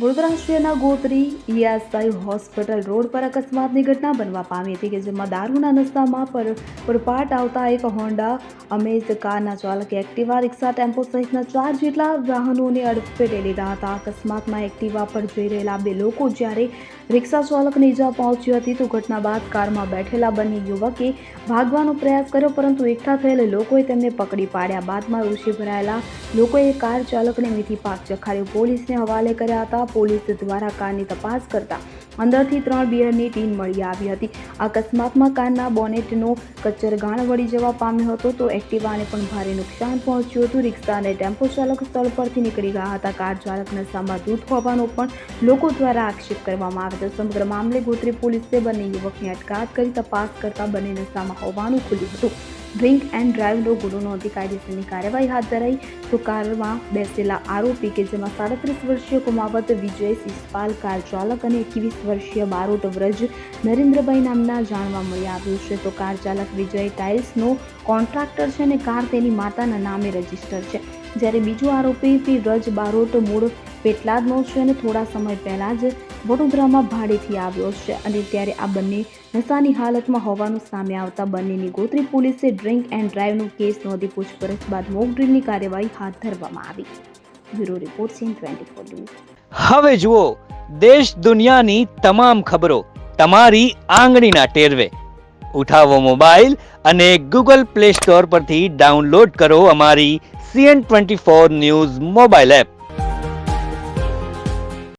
Vadodara Gotri, E S I hospital road પર અકસ્માતની ઘટના બનવા પામી હતી કે જેમાં દારૂના નસ્તામાં પર પરપાટ આવતા એક હોન્ડા, અમેઝ કારના ચાલકે એક્ટિવા, રિક્ષા, ટેમ્પો સહિતના ચાર જેટલા વાહનોને અડફેટે લીધા હતા. અકસ્માતમાં એક્ટિવા પર જઈ રહેલા બે લોકો જ્યારે રિક્ષા ચાલકને ઈજા પહોંચી હતી તો ઘટના બાદ કારમાં બેઠેલા બંને યુવકે ભાગવાનો પ્રયાસ કર્યો પરંતુ એકઠા થયેલા લોકોએ તેમને પકડી પાડ્યા. બાદમાં રોષે ભરાયેલા લોકોએ કાર ચાલકને મીઠી પાક ચખાડ્યો પોલીસને હવાલે કર્યા હતા. પોલીસ દ્વારા કારની તપાસ કરતા અંદરથી ત્રણ બિયરની ટીન મળી આવી હતી. અકસ્માતમાં કારના બોનેટનો કચ્ચરગાણ વળી જવા પામ્યો હતો તો એક્ટિવાને પણ ભારે નુકસાન પહોંચ્યું હતું. રિક્ષા અને ટેમ્પો ચાલક સ્થળ પરથી નીકળી ગયા હતા. કાર ચાલક નશામાં દૂધ હોવાનો પણ લોકો દ્વારા આક્ષેપ કરવામાં આવ્યો હતો. સમગ્ર મામલે ગોત્રી પોલીસે બંને યુવકની અટકાયત કરી તપાસ કરતા બંને નશામાં હોવાનું ખુલ્યું હતું. ડ્રિંક એન્ડ ડ્રાઈવનો ગુનો નોંધી કાયદેસરની કાર્યવાહી હાથ ધરાઈ. તો કારમાં બેસેલા આરોપી કે જેમાં સાડત્રીસ વર્ષીય કુમાવત વિજય સિસપાલ, કાર ચાલક અને એકવીસ વર્ષીય બારોટ વ્રજ નરેન્દ્રભાઈ નામના જાણવા મળી આવ્યું છે. તો કાર ચાલક વિજય ટાઇલ્સનો કોન્ટ્રાક્ટર છે અને કાર તેની માતાના નામે રજિસ્ટર છે. જ્યારે બીજો આરોપી પી વ્રજ બારોટ મૂળ પેટલાદનો છે અને થોડા સમય પહેલાં જ વડોદરામાં ભાડેથી આવ્યો છે અને ત્યારે આ બંને નશાની હાલતમાં હોવાનું સામે આવતા બંનેની ગોત્રી પોલીસે ડ્રિંક એન્ડ ડ્રાઈવનો કેસ નોંધી પૂછપરછ બાદ મોકડ્રીલની કાર્યવાહી હાથ ધરવામાં આવી. બ્યુરો રિપોર્ટ સીન ટ્વેન્ટી હવે જુઓ, દેશ દુનિયાની તમામ ખબરો તમારી આંગળીના ટેરવે. ઉઠાવો મોબાઈલ અને ગૂગલ પ્લે સ્ટોર પરથી ડાઉનલોડ કરો અમારી C N twenty four news mobile app.